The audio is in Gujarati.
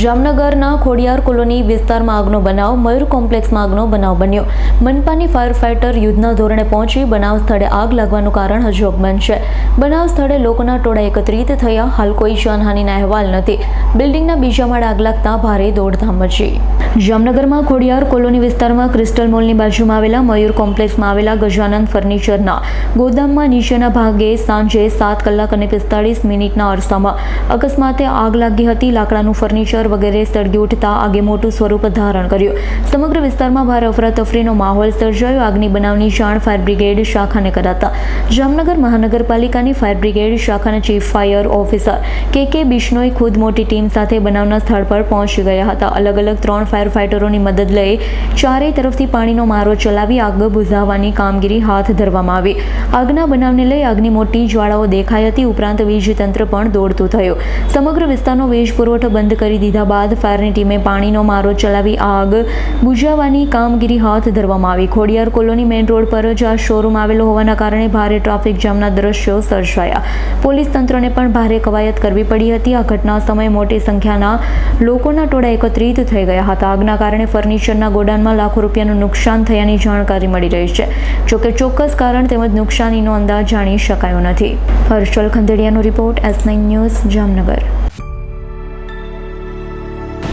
જામનગરના ખોડિયાર કોલોની વિસ્તારમાં આગનો બનાવ, મયુર કોમ્પ્લેક્સમાં આગનો બનાવ બન્યો. મનપાની ફાયર ફાઇટર યુદ્ધના ધોરણે પહોંચી બનાવ સ્થળે આગ લાગવાનું કારણ હજુ અકબંધ છે. બનાવ સ્થળે લોકોના ટોળા એકત્રિત થયા, હાલ કોઈ જાનહાનિના અહેવાલ નથી. બિલ્ડિંગના બીજા માળે આગ લાગતા ભારે દોડધામ મચી. જામનગરમાં ખોડિયાર કોલોની વિસ્તારમાં ક્રિસ્ટલ મોલની બાજુમાં આવેલા મયુર કોમ્પ્લેક્સમાં આવેલા ગજાનંદ ફર્નિચરના ગોદામમાં નીચેના ભાગે સાંજે સાત કલાક અને પિસ્તાળીસ મિનિટના અરસામાં અકસ્માતે આગ લાગી હતી. લાકડાનું ફર્નિચર વગેરે સળગી ઉઠતા આગે મોટું સ્વરૂપ ધારણ કર્યું. સમગ્ર વિસ્તારમાં ભારે અફરાતફરીનો માહોલ સર્જાયો. આગની બનાવની જાણ ફાયર બ્રિગેડ શાખાને કરાતા. જામનગર મહાનગરપાલિકાની ફાયર બ્રિગેડ શાખાના chief fire officer K K Bishnoi ખુદ મોટી ટીમ સાથે બનાવના સ્થળ પર પહોંચી ગયા હતા. અલગ અલગ ત્રણ ફાયર ફાઇટરોની મદદ લઈ ચારેય તરફથી પાણીનો મારો ચલાવી આગ બુઝાવવાની કામગીરી હાથ ધરવામાં આવી. આગના બનાવને લઈ આગની મોટી જ્વાળાઓ દેખાઈ હતી. ઉપરાંત વીજ તંત્ર પણ દોડતું થયું. સમગ્ર વિસ્તારનો વીજ પુરવઠો બંધ કરી દીધા બાદ ફાયરની ટીમે પાણીનો મારો ચલાવી આગ બુઝાવવાની કામગીરી હાથ ધરવામાં આવી. ખોડિયાર કોલોની મેઇન રોડ પર જ આ શોરૂમ આવેલો હોવાના કારણે ભારે ટ્રાફિક જામના દ્રશ્યો સર્જાયા. પોલીસ તંત્રને પણ ભારે કવાયત કરવી પડી હતી. આ ઘટના સમયે મોટી સંખ્યાના લોકોના ટોળા એકત્રિત થઈ ગયા હતા. આગના કારણે ફર્નિચરના ગોડાઉનમાં લાખો રૂપિયાનું નુકસાન થયાની જાણકારી મળી રહી છે. જોકે ચોક્કસ કારણ તેમજ નુકસાનીનો અંદાજ જાણી શકાયો નથી. Harshal ખંદેડિયાનો report S nine news Jamnagar.